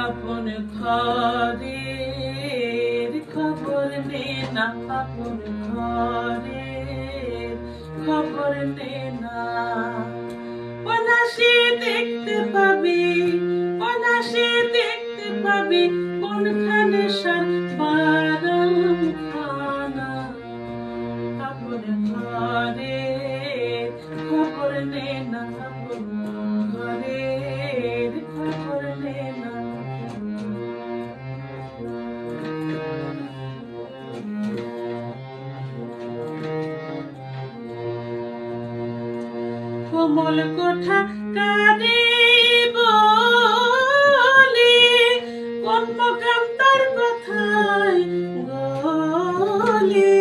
আপন ঘরের খবর নে না, আপন ঘরের খবর নে না। অনাসে দেখতে পাবি, অনাসে দেখতে পাবি, কোনখানে সার কোমল কোঠা কারে বলে। কোন মকাম তার কথায় গলে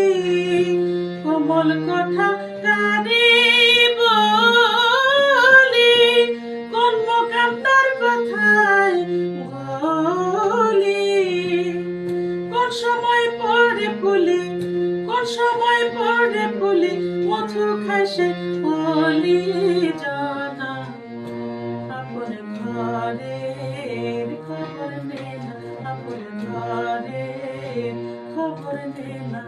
কোমল কোঠা কারে বলে। কোন মকাম তার কথায় গলে কোন সময় পড়ে ফুলে, কোন সময় মধু খায় সে বলি জানা আপন ঘরের খবর নে না আপন ঘরের খবর নে না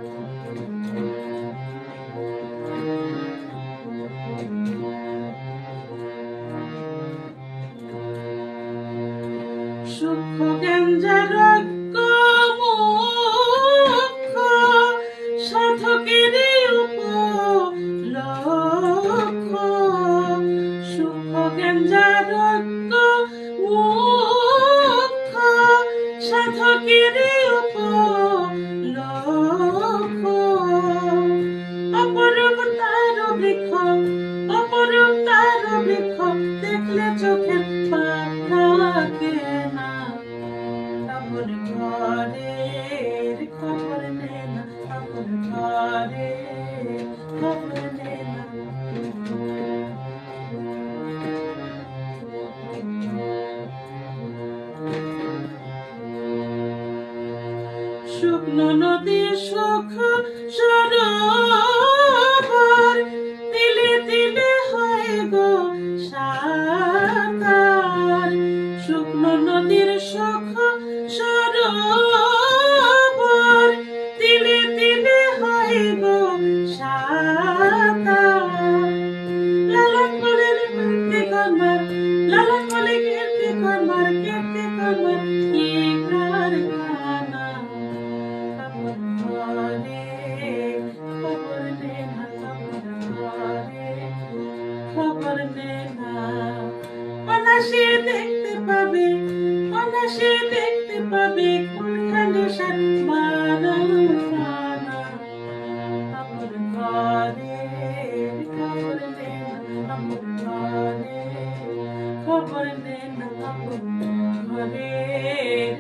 সুখ গঞ্জার মুখ সাধকের উপলক্ষ। অপরূপ তার বৃক্ষ শুকনো নদী সুখ সরোবর। তিলে তিলে হয় গো সাতার। শুকনো নদীর সুখ সরোবর। তিলে তিলে হয় গো সাতার। অনাসে দেখতে পাবে অনাসে দেখতে পাবে, কোনখানে সাত মারণ খানা আপন ঘরের খবর নে না আপন ঘরের খবর নে না আপন ঘরের